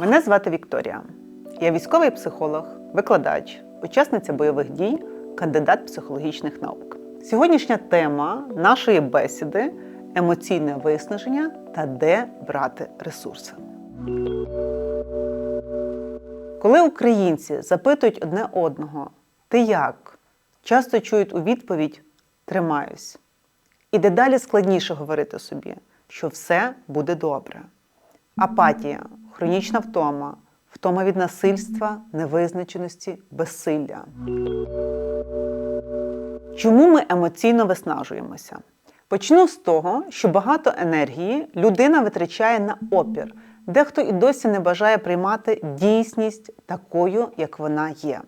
Мене звати Вікторія. Я військовий психолог, викладач, учасниця бойових дій, кандидат психологічних наук. Сьогоднішня тема нашої бесіди емоційне виснаження та де брати ресурси. Коли українці запитують одне одного, ти як? Часто чують у відповідь тримаюсь. І дедалі складніше говорити собі, що все буде добре. Апатія, хронічна втома, втома від насильства, невизначеності, безсилля. Чому ми емоційно виснажуємося? Почну з того, що багато енергії людина витрачає на опір. Дехто і досі не бажає приймати дійсність такою, як вона є.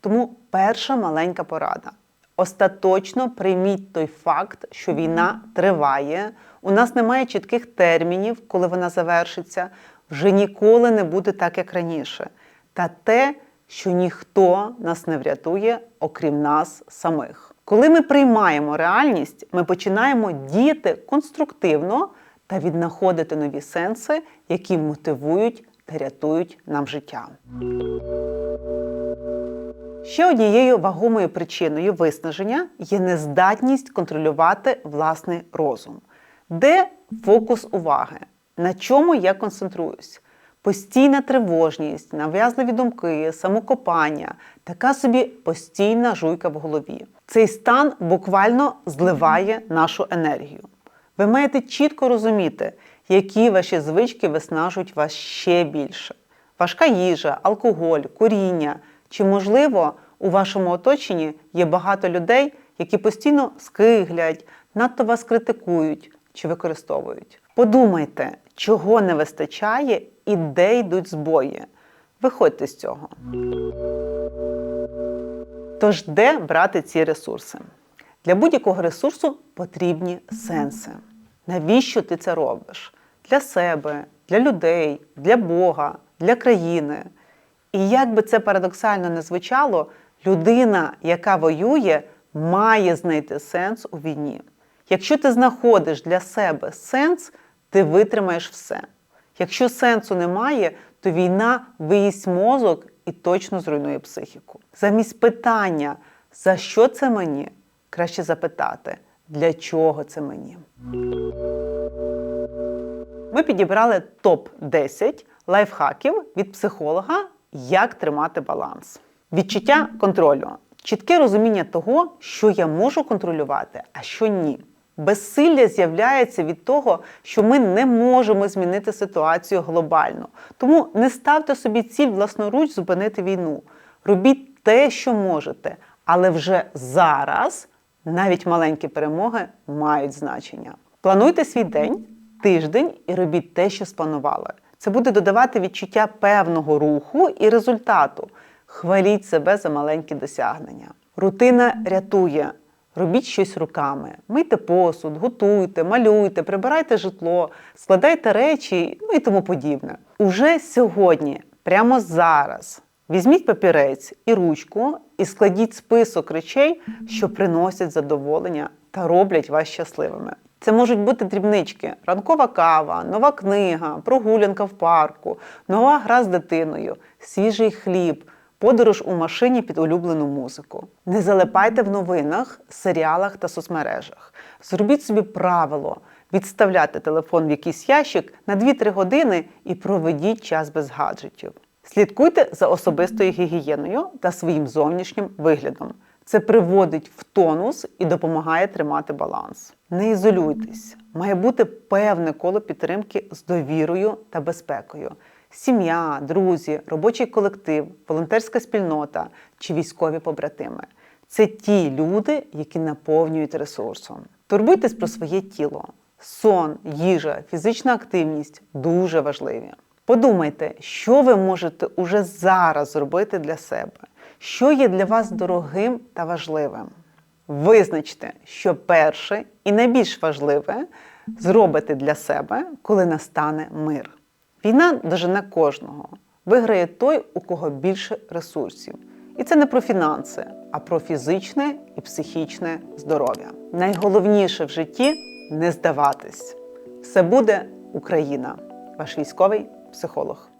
Тому перша маленька порада. Остаточно прийміть той факт, що війна триває. У нас немає чітких термінів, коли вона завершиться. Вже ніколи не буде так, як раніше. Та те, що ніхто нас не врятує, окрім нас самих. Коли ми приймаємо реальність, ми починаємо діяти конструктивно та віднаходити нові сенси, які мотивують та рятують нам життя. Ще однією вагомою причиною виснаження є нездатність контролювати власний розум. Де фокус уваги? На чому я концентруюсь? Постійна тривожність, нав'язливі думки, самокопання, така собі постійна жуйка в голові. Цей стан буквально зливає нашу енергію. Ви маєте чітко розуміти, які ваші звички виснажують вас ще більше. Важка їжа, алкоголь, куріння. Чи, можливо, у вашому оточенні є багато людей, які постійно скиглять, надто вас критикують чи використовують? Подумайте, чого не вистачає і де йдуть збої. Виходьте з цього. Тож, де брати ці ресурси? Для будь-якого ресурсу потрібні сенси. Навіщо ти це робиш? Для себе, для людей, для Бога, для країни. І як би це парадоксально не звучало, людина, яка воює, має знайти сенс у війні. Якщо ти знаходиш для себе сенс, ти витримаєш все. Якщо сенсу немає, то війна виїсть мозок і точно зруйнує психіку. Замість питання, за що це мені, краще запитати, для чого це мені. Ми підібрали топ-10 лайфхаків від психолога, як тримати баланс. Відчуття контролю, чітке розуміння того, що я можу контролювати, а що ні. Безсилля з'являється від того, що ми не можемо змінити ситуацію глобально. Тому не ставте собі ціль власноруч зупинити війну. Робіть те, що можете, але вже зараз навіть маленькі перемоги мають значення. Плануйте свій день, тиждень і робіть те, що спланували. Це буде додавати відчуття певного руху і результату. Хваліть себе за маленькі досягнення. Рутина рятує. Робіть щось руками, мийте посуд, готуйте, малюйте, прибирайте житло, складайте речі, ну і тому подібне. Уже сьогодні, прямо зараз, візьміть папірець і ручку і складіть список речей, що приносять задоволення та роблять вас щасливими. Це можуть бути дрібнички: ранкова кава, нова книга, прогулянка в парку, нова гра з дитиною, свіжий хліб. Подорож у машині під улюблену музику. Не залипайте в новинах, серіалах та соцмережах. Зробіть собі правило відставляти телефон в якийсь ящик на 2-3 години і проведіть час без гаджетів. Слідкуйте за особистою гігієною та своїм зовнішнім виглядом. Це приводить в тонус і допомагає тримати баланс. Не ізолюйтесь, має бути певне коло підтримки з довірою та безпекою сім'я, друзі, робочий колектив, волонтерська спільнота чи військові побратими. Це ті люди, які наповнюють ресурсом. Турбуйтесь про своє тіло. Сон, їжа, фізична активність дуже важливі. Подумайте, що ви можете уже зараз зробити для себе, що є для вас дорогим та важливим. Визначте, що перше і найбільш важливе зробите для себе, коли настане мир. Війна дожене кожного. Виграє той, у кого більше ресурсів. І це не про фінанси, а про фізичне і психічне здоров'я. Найголовніше в житті не здаватись. Все буде Україна, ваш військовий психолог.